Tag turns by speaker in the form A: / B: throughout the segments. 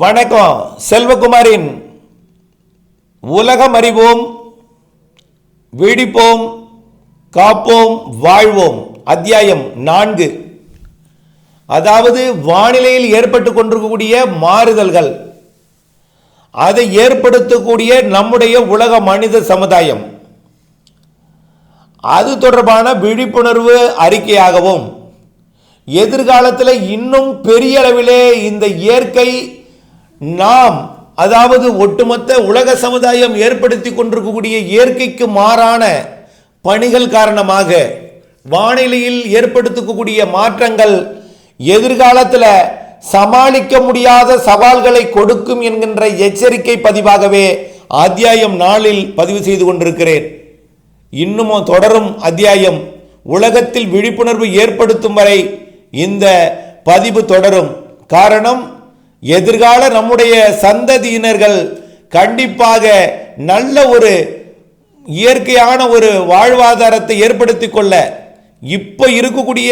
A: வணக்கம் செல்வகுமாரின் உலகம் அறிவோம் வீடிப்போம் காப்போம் வாழ்வோம். அத்தியாயம் நான்கு. அதாவது வானிலையில் ஏற்பட்டு கொண்டிருக்கக்கூடிய மாறுதல்கள். அதை ஏற்படுத்தக்கூடிய நம்முடைய உலக மனித சமுதாயம். அது தொடர்பான விழிப்புணர்வு அறிக்கையாகவும் எதிர்காலத்தில் இன்னும் பெரிய அளவிலே இந்த இயற்கை நாம் அதாவது ஒட்டுமொத்த உலக சமுதாயம் ஏற்படுத்தி கொண்டிருக்கக்கூடிய இயற்கைக்கு மாறான பணிகள் காரணமாக வானிலையில் ஏற்படுத்தக்கூடிய மாற்றங்கள் எதிர்காலத்தில் சமாளிக்க முடியாத சவால்களை கொடுக்கும் என்கின்ற எச்சரிக்கை பதிவாகவே அத்தியாயம் நாளில் பதிவு செய்து கொண்டிருக்கிறேன். இன்னும் தொடரும் அத்தியாயம் உலகத்தில் விழிப்புணர்வு ஏற்படுத்தும் வரை இந்த பதிவு தொடரும். காரணம் எதிர்கால நம்முடைய சந்ததியினர்கள் கண்டிப்பாக நல்ல ஒரு இயற்கையான ஒரு வாழ்வாதாரத்தை ஏற்படுத்தி கொள்ள இப்போ இருக்கக்கூடிய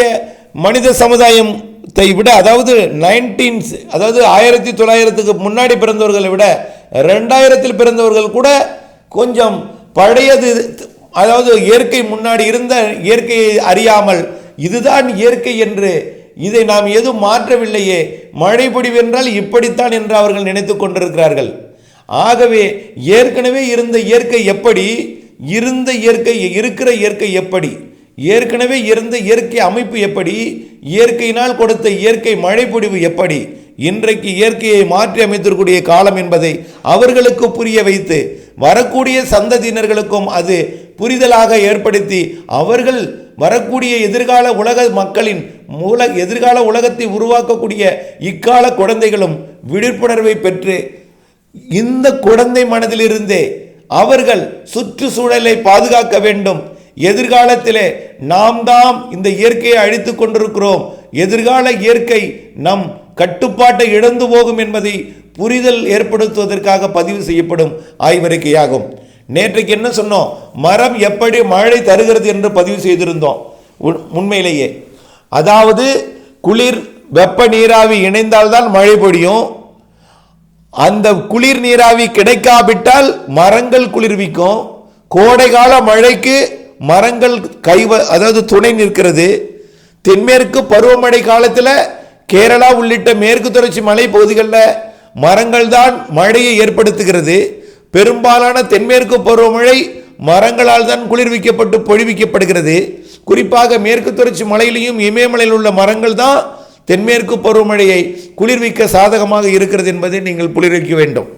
A: மனித சமுதாயத்தை விட அதாவது நைன்டீன்ஸ் அதாவது ஆயிரத்தி தொள்ளாயிரத்துக்கு முன்னாடி பிறந்தவர்களை விட ரெண்டாயிரத்தில் பிறந்தவர்கள் கூட கொஞ்சம் பழையது அதாவது இயற்கை முன்னாடி இருந்த இயற்கையை அறியாமல் இதுதான் இயற்கை என்று இதை நாம் எதுவும் மாற்றவில்லையே. மழை என்றால் இப்படித்தான் என்று அவர்கள் நினைத்து கொண்டிருக்கிறார்கள். ஆகவே ஏற்கனவே இருந்த இயற்கை எப்படி? இருந்த இயற்கை இருக்கிற இயற்கை எப்படி? ஏற்கனவே இருந்த இயற்கை அமைப்பு எப்படி? இயற்கையினால் கொடுத்த இயற்கை மழைப்பொடிவு எப்படி? இன்றைக்கு இயற்கையை மாற்றி அமைத்திருக்கூடிய காலம் என்பதை அவர்களுக்கு புரிய வைத்து வரக்கூடிய சந்ததியினர்களுக்கும் அது புரிதலாக ஏற்படுத்தி அவர்கள் வரக்கூடிய எதிர்கால உலக மக்களின் மூல எதிர்கால உலகத்தை உருவாக்கக்கூடிய இக்கால குழந்தைகளும் விழிப்புணர்வை பெற்று இந்த குழந்தை மனதிலிருந்தே அவர்கள் சுற்றுச்சூழலை பாதுகாக்க வேண்டும். எதிர்காலத்திலே நாம் தாம் இந்த இயற்கையை அழித்து கொண்டிருக்கிறோம். எதிர்கால இயற்கை நம் கட்டுப்பாட்டை இழந்து போகும் என்பதை புரிதல் ஏற்படுத்துவதற்காக பதிவு செய்யப்படும் ஆய்வறிக்கையாகும். நேற்றைக்கு என்ன சொன்னோம்? மரம் எப்படி மழை தருகிறது என்று பதிவு செய்திருந்தோம். உண்- உண்மையிலேயே. அதாவது குளிர் வெப்ப நீராவி இணைந்தால்தான் மழை பொழியும். அந்த குளிர் நீராவி கிடைக்காவிட்டால் மரங்கள் குளிர்விக்கும். கோடைகால மழைக்கு மரங்கள் கைவ அதாவது துணை நிற்கிறது. தென்மேற்கு பருவமழை காலத்தில் கேரளா உள்ளிட்ட மேற்கு தொடர்ச்சி மலை பகுதிகளில் மரங்கள் தான் மழையை ஏற்படுத்துகிறது. பெரும்பாலான தென்மேற்கு பருவமழை மரங்களால் தான் குளிர்விக்கப்பட்டு பொழிவிக்கப்படுகிறது. குறிப்பாக மேற்கு தொடர்ச்சி மலையிலையும் இமயமலையில் உள்ள மரங்கள் தான் தென்மேற்கு பருவமழையை குளிர்விக்க சாதகமாக இருக்கிறது என்பதை நீங்கள் குளிர்விக்க வேண்டும்.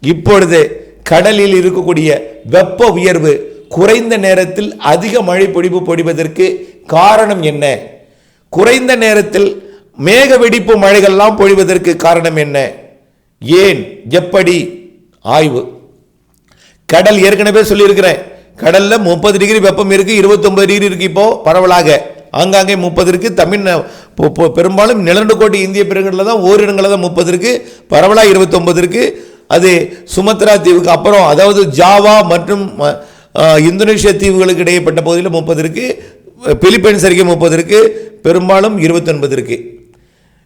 A: இப்பொழுது கடலில் இருக்கக்கூடிய வெப்ப உயர்வு குறைந்த நேரத்தில் அதிக மழை பொழிவு பொழிவதற்கு காரணம் என்ன? குறைந்த நேரத்தில் மேக வெடிப்பு மழைகள்லாம் பொழிவதற்கு காரணம் என்ன? ஏன்? எப்படி? ஆய்வு. கடல் ஏற்கனவே சொல்லியிருக்கிறேன். கடலில் முப்பது டிகிரி வெப்பம் இருக்கு 29 டிகிரி இருக்கு இப்போ பரவலாக. ஆங்காங்கே முப்பது இருக்கு தமிழ் பெரும்பாலும் நிலண்டு கோட்டி இந்திய பெருங்கடலில் தான் ஓரிடங்களில் தான் முப்பது இருக்கு பரவலாக 29 இருக்கு. அது சுமத்ரா தீவுக்கு அப்புறம் அதாவது ஜாவா மற்றும் இந்தோனேஷிய தீவுகளுக்கு இடையேப்பட்ட பகுதியில் முப்பது இருக்கு பிலிப்பைன்ஸ் அருகே முப்பது இருக்கு பெரும்பாலும் இருபத்தொன்பது இருக்குது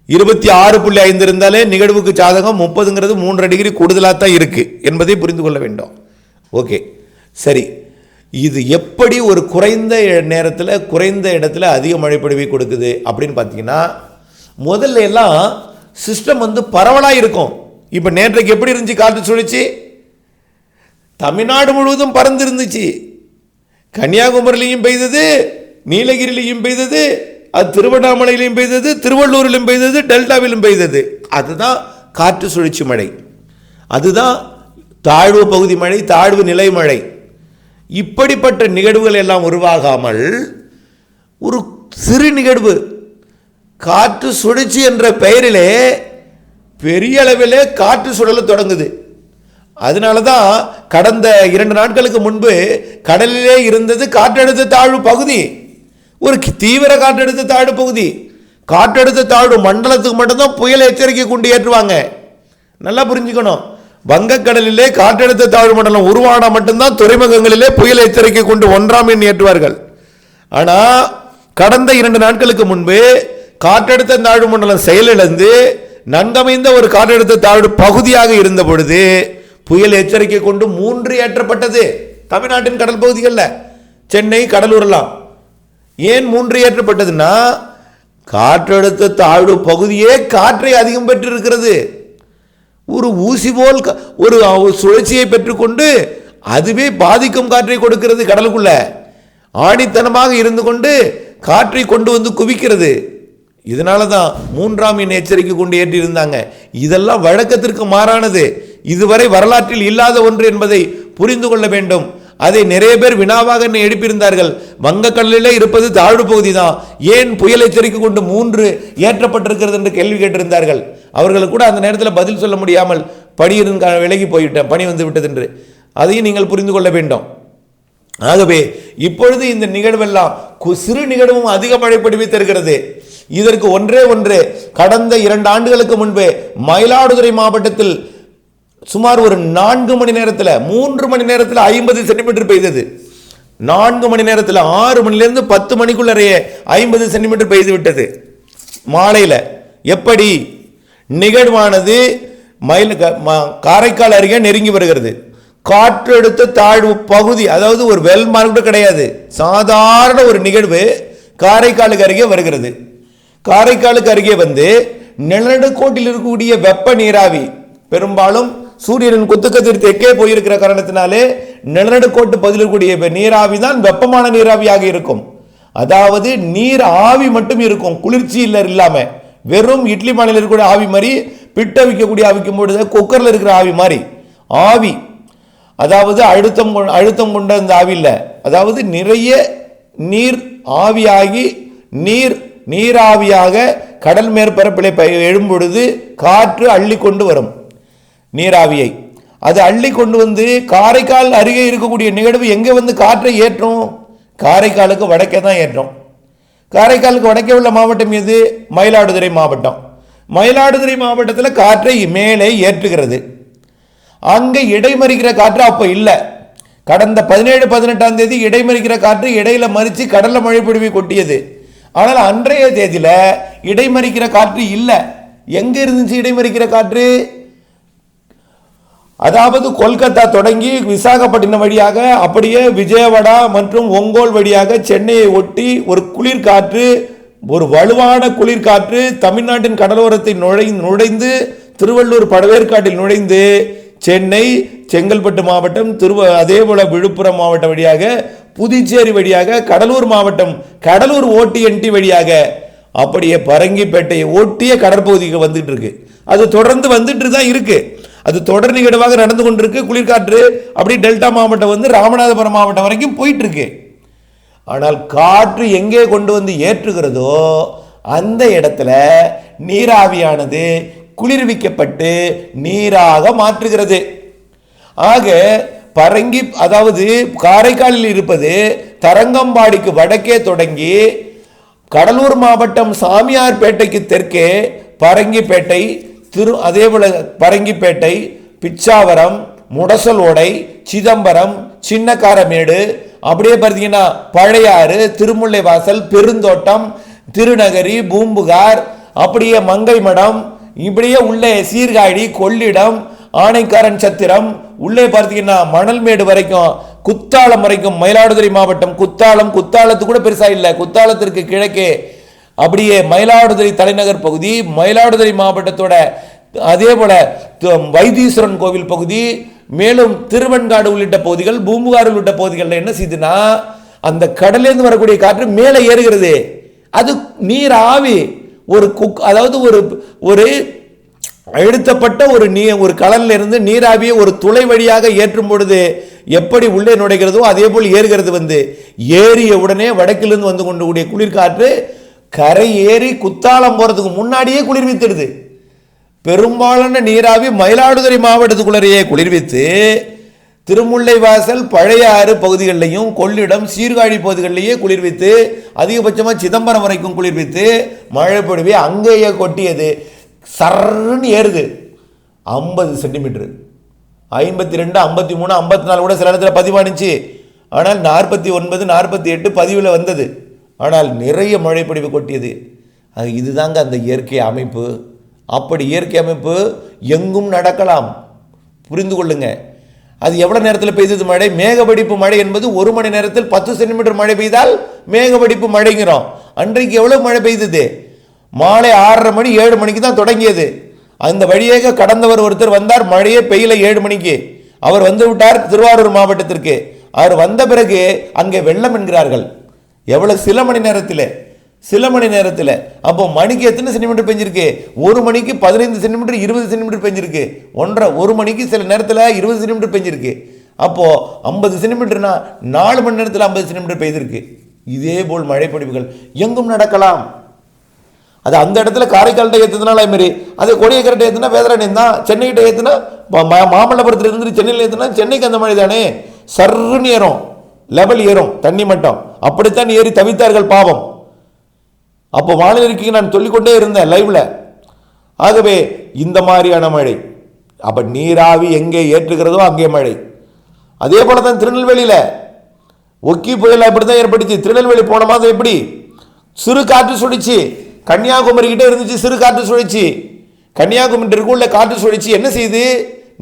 A: இருபத்தி ஆறு புள்ளி ஐந்து இருந்தாலே நிகழ்வுக்கு சாதகம் முப்பதுங்கிறது மூன்றரை டிகிரி கூடுதலாக தான் இருக்குது என்பதை புரிந்து கொள்ள வேண்டும். ஓகே. சரி. இது எப்படி ஒரு குறைந்த நேரத்தில் குறைந்த இடத்துல அதிக மழை பொழிவை கொடுக்குது அப்படின்னு பார்த்தீங்கன்னா முதல்ல எல்லாம் சிஸ்டம் வந்து பரவலாக இருக்கும். இப்போ நேற்றைக்கு எப்படி இருந்துச்சு காற்று சுழிச்சு? தமிழ்நாடு முழுவதும் பறந்து இருந்துச்சு. கன்னியாகுமரியிலையும் பெய்தது நீலகிரிலையும் பெய்தது அது திருவண்ணாமலையிலையும் பெய்தது திருவள்ளூரிலும் பெய்தது டெல்டாவிலும் பெய்தது. அதுதான் காற்று சுழற்சி மழை. அதுதான் தாழ்வு பகுதி மழை தாழ்வு நிலை மழை. இப்படிப்பட்ட நிகழ்வுகள் எல்லாம் உருவாகாமல் ஒரு சிறு நிகழ்வு காற்று சுழற்சி என்ற பெயரிலே பெரிய அளவிலே காற்று சுழல தொடங்குது. அதனால தான் கடந்த இரண்டு நாட்களுக்கு முன்பு கடலிலே இருந்தது காற்றழுத்த தாழ்வு பகுதி. ஒரு தீவிர காற்றழுத்த தாழ்வு பகுதி. காற்றழுத்த தாழ்வு மண்டலத்துக்கு மட்டும்தான் புயல் எச்சரிக்கை கொண்டு ஏற்றுவாங்க. நல்லா புரிஞ்சுக்கணும். வங்கக்கடலிலே காற்றழுத்த தாழ்வு மண்டலம் உருவானா மட்டும்தான் துறைமுகங்களிலே புயல் எச்சரிக்கை கொண்டு ஒன்றாம் எண் ஏற்றுவார்கள். ஆனால் கடந்த இரண்டு நாட்களுக்கு முன்பு காற்றழுத்த தாழ்வு மண்டலம் செயலிழந்து நன்கமைந்த ஒரு காற்றழுத்த தாழ்வு பகுதியாக இருந்த பொழுது புயல் எச்சரிக்கை கொண்டு மூன்று ஏற்றப்பட்டது. தமிழ்நாட்டின் கடல் பகுதிகளில். சென்னை கடலூர்லாம் ஏன் மூன்று ஏற்றப்பட்டதுன்னா? காற்றழுத்த தாழ்வு பகுதியே காற்றை அதிகம் பெற்றிருக்கிறது. ஒரு ஊசி போல் க- ஒரு சுழற்சியை பெற்றுக்கொண்டு அதுவே பாதிக்கும் காற்றை கொடுக்கிறது கடலுக்குள்ள. ஆணித்தனமாக இருந்து கொண்டு காற்றை கொண்டு வந்து குவிக்கிறது. இதனால தான் மூன்றாம் எண் எச்சரிக்கை கொண்டு ஏற்றியிருந்தாங்க. இதெல்லாம் வழக்கத்திற்கு மாறானது. இதுவரை வரலாற்றில் இல்லாத ஒன்று என்பதை புரிந்து கொள்ள வேண்டும். அதை நிறைய பேர் வினாவாக என்னை எழுப்பியிருந்தார்கள். வங்கக்கடலிலே இருப்பது தாழ்வு பகுதி தான் ஏன் புயல் எச்சரிக்கை கொண்டு மூன்று ஏற்றப்பட்டிருக்கிறது என்று கேள்வி கேட்டிருந்தார்கள். அவர்கள் கூட அந்த நேரத்தில் பதில் சொல்ல முடியாமல் பணியிருந்து விலகி போய்விட்டேன். பணி வந்து விட்டது என்று. அதையும் நீங்கள் புரிந்து கொள்ள வேண்டும். ஆகவே இப்பொழுது இந்த நிகழ்வெல்லாம் கு- சிறு நிகழ்வும் அதிக மழை தருகிறது இதற்கு ஒன்றே ஒன்று. கடந்த இரண்டு ஆண்டுகளுக்கு முன்பே மயிலாடுதுறை மாவட்டத்தில் சுமார் ஒரு நான்கு மணி நேரத்தில் மூன்று மணி நேரத்தில் ஐம்பது சென்டிமீட்டர் பெய்தது. நான்கு மணி நேரத்தில் ஆறு மணிலேருந்து பத்து மணிக்குள்ளறையே ஐம்பது சென்டிமீட்டர் பெய்து விட்டது. மாலையில். எப்படி? நிகழ்வானது மயில் ம- காரைக்கால் அருகே நெருங்கி வருகிறது. காற்றெடுத்த தாழ்வு பகுதி அதாவது ஒரு வெல் மார்க் கூட கிடையாது. சாதாரண ஒரு நிகழ்வு காரைக்காலுக்கு அருகே வருகிறது. காரைக்காலுக்கு அருகே வந்து நிலநடுக்கோட்டில் இருக்கக்கூடிய வெப்ப நீராவி பெரும்பாலும் சூரியனின் குத்துக்கதிர் தெற்கே போயிருக்கிற காரணத்தினாலே நிலநடுக்கோட்டு பதிலக்கூடிய இருக்கக்கூடிய நீராவி தான் வெப்பமான நீராவியாக இருக்கும். அதாவது நீர் ஆவி மட்டும் இருக்கும் குளிர்ச்சி இல்லை இல்லாம. வெறும் இட்லி மாநில இருக்கக்கூடிய ஆவி மாதிரி பிட்ட வைக்கக்கூடிய ஆவிக்கும் பொழுது குக்கரில் இருக்கிற ஆவி மாதிரி. ஆவி. அதாவது அழுத்தம் அழுத்தம் கொண்ட அந்த ஆவி இல்லை. அதாவது நிறைய நீர் ஆவியாகி நீர் நீராவியாக கடல் மேற்பரப்பில் ப- காற்று அள்ளி கொண்டு வரும். நீராவியை. அது அள்ளி கொண்டு வந்து காரைக்கால் அருகே இருக்கக்கூடிய நிகழ்வு எங்கே வந்து காற்றை ஏற்றும்? காரைக்காலுக்கு வடக்கே தான் ஏற்றும். காரைக்காலுக்கு வடக்கே உள்ள மாவட்டம் எது? மயிலாடுதுறை மாவட்டம். மயிலாடுதுறை மாவட்டத்தில் காற்றை மேலே ஏற்றுகிறது. அங்கே இடைமறிக்கிற காற்று அப்போ இல்லை. கடந்த பதினேழு பதினெட்டாம் தேதி இடைமறிக்கிற காற்று இடையில மறித்து கடலில் மழை பொழிவை கொட்டியது. ஆனால் அன்றைய தேதியில் இடைமறிக்கிற காற்று இல்லை. எங்கே இருந்துச்சு இடைமறிக்கிற காற்று? அதாவது கொல்கத்தா தொடங்கி விசாகப்பட்டினம் வழியாக அப்படியே விஜயவாடா மற்றும் ஒங்கோல் வழியாக சென்னையை ஒட்டி ஒரு குளிர்காற்று ஒரு வலுவான குளிர்காற்று தமிழ்நாட்டின் கடலோரத்தை நுழை நுழைந்து திருவள்ளூர் பழவேற்காட்டில் நுழைந்து சென்னை செங்கல்பட்டு மாவட்டம் திருவ அதே போல விழுப்புரம் மாவட்டம் வழியாக புதுச்சேரி வழியாக கடலூர் மாவட்டம் கடலூர் ஓடிஎன்டி வழியாக அப்படியே பரங்கிப்பேட்டையை ஒட்டிய கடற்பகுதிக்கு வந்துட்டு இருக்கு அது தொடர்ந்து வந்துட்டு தான் இருக்குது அது தொடர் நிகழ்வாக நடந்து கொண்டிருக்கு. குளிர்காற்று அப்படி டெல்டா மாவட்டம் வந்து ராமநாதபுரம் மாவட்டம் வரைக்கும் போயிட்டு இருக்கு ஆனால் காற்று எங்கே கொண்டு வந்து ஏற்றுகிறதோ அந்த இடத்துல நீராவியானது குளிர்விக்கப்பட்டு நீராக மாற்றுகிறது. ஆக பரங்கி அதாவது காரைக்காலில் இருப்பது தரங்கம்பாடிக்கு வடக்கே தொடங்கி கடலூர் மாவட்டம் சாமியார்பேட்டைக்கு தெற்கே பரங்கிப்பேட்டை திரு அதே போல பரங்கிப்பேட்டை பிச்சாவரம் முடசலோடை சிதம்பரம் சின்னக்காரமேடு அப்படியே பார்த்தீங்கன்னா பழையாறு திருமுல்லைவாசல் பெருந்தோட்டம் திருநகரி பூம்புகார் அப்படியே மங்கை மடம் இப்படியே உள்ளே சீர்காழி கொள்ளிடம் ஆனைக்காரன் சத்திரம் உள்ளே பார்த்தீங்கன்னா மணல்மேடு வரைக்கும் குத்தாலம் வரைக்கும் மயிலாடுதுறை மாவட்டம் குத்தாலம் குத்தாலத்து கூட பெருசாக இல்லை குத்தாலத்திற்கு கிழக்கே அப்படியே மயிலாடுதுறை தலைநகர் பகுதி மயிலாடுதுறை மாவட்டத்தோட அதே போல வைத்தீஸ்வரன் கோவில் பகுதி மேலும் திருவெண்காடு உள்ளிட்ட பகுதிகள் பூம்புகார் உள்ளிட்ட பகுதிகளில் என்ன செய்யுதுன்னா அந்த கடலேருந்து வரக்கூடிய காற்று மேலே ஏறுகிறது. அது நீர் ஆவி ஒரு குக் அதாவது ஒரு ஒரு அழுத்தப்பட்ட ஒரு நீ ஒரு கடல்ல இருந்து நீராவியை ஒரு துளை வழியாக ஏற்றும் பொழுது எப்படி உள்ளே நுழைகிறதோ அதே போல் ஏறுகிறது வந்து. ஏறிய உடனே வடக்கிலிருந்து வந்து கொண்டு கூடிய குளிர்காற்று கரை ஏறி குத்தாலம் போகிறதுக்கு முன்னாடியே குளிர்வித்துடுது. பெரும்பாலான நீராவி மயிலாடுதுறை மாவட்டத்துக்குள்ளரையே குளிர்வித்து திருமுல்லைவாசல் பழையாறு பகுதிகளிலையும் கொள்ளிடம் சீர்காழி பகுதிகளிலேயே குளிர்வித்து அதிகபட்சமாக சிதம்பரம் வரைக்கும் குளிர்வித்து மழை பொழிவை அங்கேயே கொட்டியது. சர்ன்னு ஏறுது. ஐம்பது சென்டிமீட்ரு ஐம்பத்தி ரெண்டு ஐம்பத்தி மூணு ஐம்பத்தி நாலு கூட சில இடத்துல பதிவானுச்சு. ஆனால் நாற்பத்தி ஒன்பது நாற்பத்தி எட்டு பதிவில் வந்தது. ஆனால் நிறைய மழைப்பொழிவு கொட்டியது. அது இதுதாங்க அந்த இயற்கை அமைப்பு. அப்படி இயற்கை அமைப்பு எங்கும் நடக்கலாம். புரிந்து கொள்ளுங்க. அது எவ்வளோ நேரத்தில் பெய்தது மழை? மேகவடிப்பு மழை என்பது ஒரு மணி நேரத்தில் பத்து சென்டிமீட்டர் மழை பெய்தால் மேகவடிப்பு மழைங்கிறோம். அன்றைக்கு எவ்வளோ மழை பெய்தது? மாலை ஆறரை மணி ஏழு மணிக்கு தான் தொடங்கியது. அந்த வழியாக கடந்தவர் ஒருத்தர் வந்தார். மழையே பெய்யல ஏழு மணிக்கு. அவர் வந்து விட்டார் திருவாரூர் மாவட்டத்திற்கு. அவர் வந்த பிறகு அங்கே வெள்ளம் என்கிறார்கள். எவ்வளோ சில மணி நேரத்தில் சில மணி நேரத்தில். அப்போ மணிக்கு எத்தனை சென்டிமீட்டர் பெஞ்சிருக்கு? ஒரு மணிக்கு பதினைந்து சென்டிமீட்டர் இருபது சென்டிமீட்டர் பெஞ்சிருக்கு. ஒன்றரை ஒரு மணிக்கு சில நேரத்தில் இருபது சென்டிமீட்டர் பெஞ்சிருக்கு. அப்போது ஐம்பது சென்டிமீட்டர்னா நாலு மணி நேரத்தில் ஐம்பது சென்டிமீட்டர் பெய்திருக்கு. இதே போல் மழைப்பொழிவுகள் எங்கும் நடக்கலாம். அது அந்த இடத்துல காரைக்கால்கிட்ட ஏற்றுனால மாரி. அது கொடியக்கரைட்ட ஏற்றுனா வேதராணியம் தான் சென்னைகிட்ட ஏற்றுனா மாமல்லபுரத்தில் இருந்து சென்னையில் ஏற்றுனா சென்னைக்கு அந்த மாதிரி தானே. சர்ருன்னு ஏறும். லெவல் ஏறும். தண்ணி மட்டம். அப்படித்தான் ஏறி தவித்தார்கள் பாவம். அப்போ வானிலைக்கு நான் சொல்லிக்கொண்டே இருந்தேன் லைவ்ல ஆகவே இந்த மாதிரியான மழை. அப்ப நீராவி எங்கே ஏற்றுகிறதோ அங்கே மழை. அதே போல தான் திருநெல்வேலியில். ஒக்கி புயல் அப்படித்தான் ஏற்பட்டுச்சு. திருநெல்வேலி போன மாதம் எப்படி? சிறு காற்று சுழிச்சு. கன்னியாகுமரி கிட்டே இருந்துச்சு சிறு காற்று சுழிச்சு. கன்னியாகுமரி இருக்குள்ள காற்று சுழிச்சு என்ன செய்யுது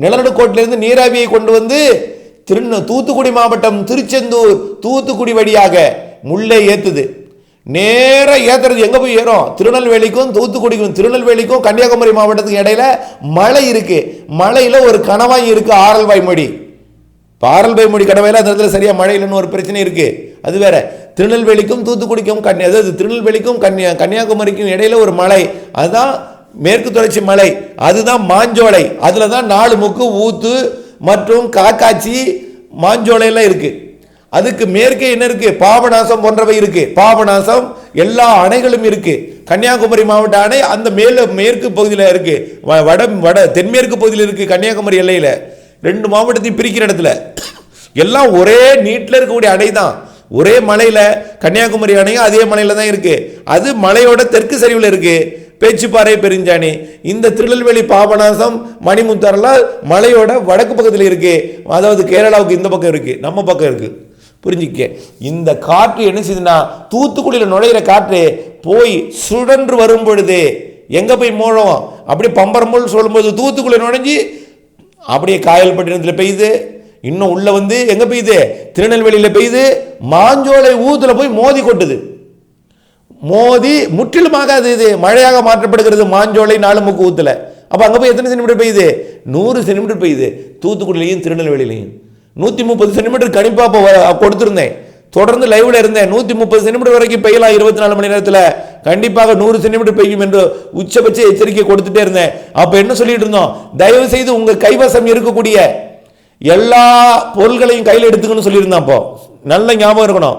A: நிலநடுக்கோட்டிலிருந்து நீராவியை கொண்டு வந்து திருநு தூத்துக்குடி மாவட்டம் திருச்செந்தூர் தூத்துக்குடி வழியாக முல்லை ஏற்றுது நேராக ஏற்றுறது எங்கே போய் ஏறும்? திருநெல்வேலிக்கும் தூத்துக்குடிக்கும் திருநெல்வேலிக்கும் கன்னியாகுமரி மாவட்டத்துக்கு இடையில மலை இருக்குது மலையில் ஒரு கணவாய் இருக்குது ஆரல்வாய் மொழி. பாரல்வாய் மொழி கணவாயில அந்த இடத்துல சரியாக மழை இல்லைன்னு ஒரு பிரச்சனை இருக்குது அது வேற. திருநெல்வேலிக்கும் தூத்துக்குடிக்கும் கன்னியா அதாவது திருநெல்வேலிக்கும் கன்னியா கன்னியாகுமரிக்கும் இடையில ஒரு மலை. அதுதான் மேற்கு தொடர்ச்சி மலை. அதுதான் மாஞ்சோலை. அதில் தான் நாலு முக்கு ஊத்து மற்றும் காக்காச்சி மாஞ்சோலை எல்லாம் அதுக்கு மேற்கே என்ன இருக்குது பாபநாசம் போன்றவை இருக்குது பாபநாசம் எல்லா அணைகளும் இருக்குது கன்னியாகுமரி மாவட்ட அணை அந்த மேல மேற்கு பகுதியில் இருக்குது வ- வட வட தென்மேற்கு பகுதியில் இருக்குது கன்னியாகுமரி எல்லையில். ரெண்டு மாவட்டத்தையும் பிரிக்கிற இடத்துல. எல்லாம் ஒரே நீட்டில் இருக்கக்கூடிய அணை தான் ஒரே மலையில் கன்னியாகுமரி அணையும் அதே மலையில் தான் இருக்குது அது மலையோட தெற்கு சரிவில் இருக்குது பேச்சுப்பாறை பெருஞ்சாணி. இந்த திருநெல்வேலி பாபநாசம் மணிமுத்தாரெல்லாம் மலையோட வடக்கு பக்கத்தில் இருக்கு. அதாவது கேரளாவுக்கு இந்த பக்கம் இருக்கு. நம்ம பக்கம் இருக்கு. புரிஞ்சுக்க இந்த காற்று என்ன செய்யுதுன்னா தூத்துக்குடியில் நுழையிற காற்று போய் சுழன்று வரும் பொழுது எங்க போய் மூழும்? அப்படியே பம்பரம்போல் சொல்லும்போது தூத்துக்குடி நுழைஞ்சி அப்படியே காயல்பட்டினத்தில் பெய்யுது. இன்னும் உள்ள வந்து எங்க பெய்யுது? திருநெல்வேலியில் பெய்யுது. மாஞ்சோலை ஊத்துல போய் மோதி கொட்டுது. மோதி முற்றிலுமாக அது இது மழையாக மாற்றப்படுகிறது. மாஞ்சோலை நாலு முக்கு ஊத்துல. அப்போ அங்கே போய் எத்தனை சென்டிமீட்டர் பெய்யுது? நூறு சென்டிமீட்டர் பெய்யுது. தூத்துக்குடியிலையும் திருநெல்வேலியிலையும். நூற்றி முப்பது சென்டிமீட்டர் கணிப்பாக இப்போ கொடுத்துருந்தேன். தொடர்ந்து லைவில் இருந்தேன். நூற்றி முப்பது சென்டிமீட்டர் வரைக்கும் பெய்யலாம் இருபத்தி நாலு மணி நேரத்தில்? கண்டிப்பாக நூறு சென்டிமீட்டர் பெய்யும் என்று உச்சபட்ச எச்சரிக்கை கொடுத்துட்டே இருந்தேன். அப்போ என்ன சொல்லிட்டு இருந்தோம்? தயவு செய்து உங்கள் கைவசம் இருக்கக்கூடிய எல்லா பொருள்களையும் கையில் எடுத்துக்கணும்னு சொல்லியிருந்தேன் அப்போ. நல்ல ஞாபகம் இருக்கணும்.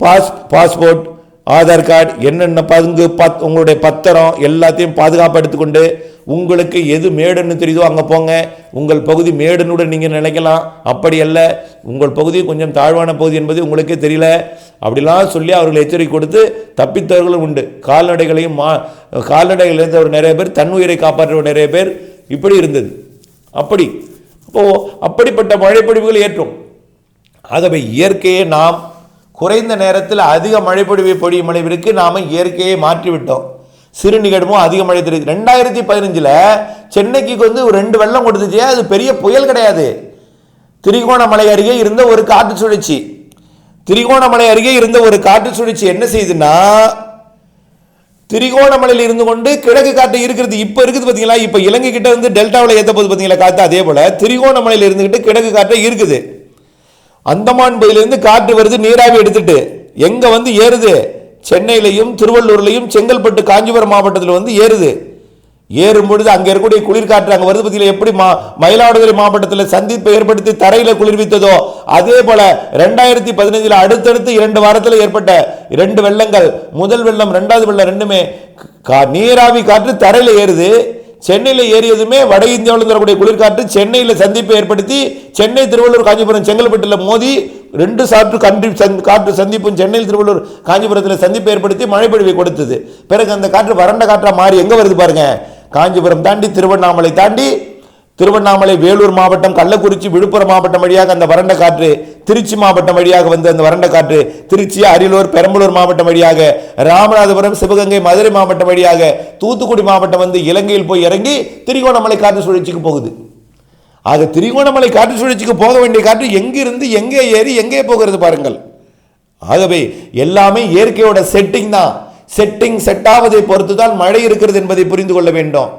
A: பாஸ் பாஸ்போர்ட் ஆதார் கார்டு என்னென்ன பங்கு பத் உங்களுடைய பத்திரம் எல்லாத்தையும் பாதுகாப்பாக எடுத்துக்கொண்டு உங்களுக்கு எது மேடுன்னு தெரியுதோ அங்கே போங்க. உங்கள் பகுதி மேடுன்னு நீங்கள் நினைக்கலாம். அப்படி அல்ல. உங்கள் பகுதி கொஞ்சம் தாழ்வான பகுதி என்பது உங்களுக்கே தெரியல. அப்படிலாம் சொல்லி அவர்கள் எச்சரிக்கை கொடுத்து தப்பித்தவர்களும் உண்டு. கால்நடைகளையும் மா கால்நடைகள் இருந்தவர் நிறைய பேர் தன் உயிரை காப்பாற்றவர் நிறைய பேர் இப்படி இருந்தது. அப்படி. அப்போது அப்படிப்பட்ட மழைப்பொழிவுகள் ஏற்றும். ஆகவே இயற்கையை நாம் குறைந்த நேரத்தில் அதிக மழைப்பொழிவை பொழியும் அளவிற்கு நாம் இயற்கையை மாற்றிவிட்டோம். சிறு நிகழ்வும் அதிக மழை தெரியுது. ரெண்டாயிரத்தி பதினஞ்சில் சென்னைக்கு வந்து ஒரு ரெண்டு வெள்ளம் கொடுத்துச்சு. அது பெரிய புயல் கிடையாது. திரிகோணமலை அருகே இருந்த ஒரு காற்று சுழற்சி. திரிகோணமலை அருகே இருந்த ஒரு காற்று சுழற்சி என்ன செய்யுதுன்னா திரிகோணமலையில் இருந்து கொண்டு கிழக்கு காற்று இருக்கிறது. இப்போ இருக்குது பார்த்தீங்களா இப்போ இலங்கை கிட்ட வந்து டெல்டாவில் ஏற்ற போது பார்த்தீங்களா காற்று அதே போல் திரிகோணமலையில் இருந்துக்கிட்டு கிழக்கு காற்று இருக்குது. அந்தமான் பகுதியிலேருந்து காற்று வருது நீராவி எடுத்துட்டு. எங்கே வந்து ஏறுது? சென்னையிலையும் திருவள்ளூர்லையும் செங்கல்பட்டு காஞ்சிபுரம் மாவட்டத்தில் வந்து ஏறுது. ஏறும் பொழுது அங்கே இருக்கக்கூடிய குளிர்காற்று அங்கே வருது பற்றியில் எப்படி மா மயிலாடுதுறை மாவட்டத்தில் சந்திப்பை ஏற்படுத்தி தரையில் குளிர்வித்ததோ அதே போல ரெண்டாயிரத்தி பதினஞ்சுல அடுத்தடுத்து இரண்டு வாரத்தில் ஏற்பட்ட இரண்டு வெள்ளங்கள் முதல் வெள்ளம் ரெண்டாவது வெள்ளம் ரெண்டுமே கா- நீராவி காற்று தரையில் ஏறுது. சென்னையில் ஏறியதுமே வட இந்தியாவில் தரக்கூடிய குளிர்காற்று சென்னையில் சந்திப்பை ஏற்படுத்தி சென்னை திருவள்ளூர் காஞ்சிபுரம் செங்கல்பட்டில் மோதி ரெண்டு சாற்று கண்டி காற்று சந்திப்பும் சென்னையில் திருவள்ளூர் காஞ்சிபுரத்தில் சந்திப்பை ஏற்படுத்தி மழைப்பொழிவை கொடுத்தது. பிறகு அந்த காற்று வறண்ட காற்றாக மாறி எங்கே வருது பாருங்க? காஞ்சிபுரம் தாண்டி திருவண்ணாமலை தாண்டி திருவண்ணாமலை வேலூர் மாவட்டம் கள்ளக்குறிச்சி விழுப்புரம் மாவட்டம் வழியாக அந்த வறண்ட காற்று திருச்சி மாவட்டம் வழியாக வந்து அந்த வறண்ட காற்று திருச்சி அரியலூர் பெரம்பலூர் மாவட்டம் வழியாக ராமநாதபுரம் சிவகங்கை மதுரை மாவட்டம் வழியாக தூத்துக்குடி மாவட்டம் வந்து இலங்கையில் போய் இறங்கி திரிகோணமலை காற்று சுழற்சிக்கு போகுது. ஆக திரிகோணமலை காற்று சுழற்சிக்கு போக வேண்டிய காற்று எங்கிருந்து எங்கே ஏறி எங்கே போகிறது பாருங்கள். ஆகவே எல்லாமே இயற்கையோட செட்டிங் தான். செட்டிங் செட் ஆவதை பொறுத்து தான் மழை இருக்கிறது என்பதை புரிந்து கொள்ள வேண்டும்.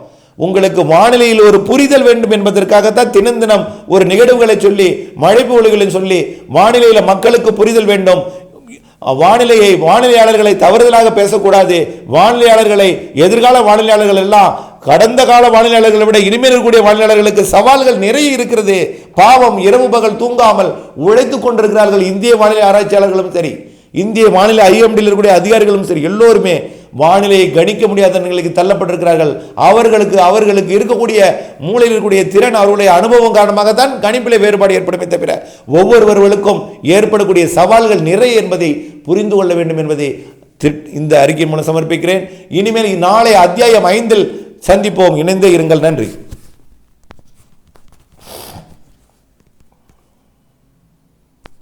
A: உங்களுக்கு வானிலையில் ஒரு புரிதல் வேண்டும் என்பதற்காகத்தான் தினம் தினம் ஒரு நிகழ்வுகளை சொல்லி மழை பொழுகளை சொல்லி வானிலையில் மக்களுக்கு புரிதல் வேண்டும். வானிலையை வானிலையாளர்களை தவறுதலாக பேசக்கூடாது. வானிலையாளர்களை எதிர்கால வானிலையாளர்கள் எல்லாம் கடந்த கால வானிலையாளர்களை விட இனிமேல் இருக்கக்கூடிய வானிலையாளர்களுக்கு சவால்கள் நிறைய இருக்கிறது. பாவம் இரவு பகல் தூங்காமல் உழைத்து கொண்டிருக்கிறார்கள் இந்திய வானிலை ஆராய்ச்சியாளர்களும் சரி. இந்திய வானிலை ஐஎம்டியில் இருக்கக்கூடிய அதிகாரிகளும் சரி எல்லோருமே வானிலையை கணிக்க முடியாத நிலைக்கு தள்ளப்பட்டிருக்கிறார்கள். அவர்களுக்கு அவர்களுக்கு இருக்கக்கூடிய மூளையில் இருக்கக்கூடிய திறன் அவர்களுடைய அனுபவம் காரணமாகத்தான் கணிப்பிலே வேறுபாடு ஏற்படுமே தவிர ஒவ்வொருவர்களுக்கும் ஏற்படக்கூடிய சவால்கள் நிறைய என்பதை புரிந்து கொள்ள வேண்டும் என்பதை இந்த அறிக்கை மூலம் சமர்ப்பிக்கிறேன். இனிமேல் நாளை அத்தியாயம் ஐந்தில் சந்திப்போம். இணைந்தே இருங்கள். நன்றி.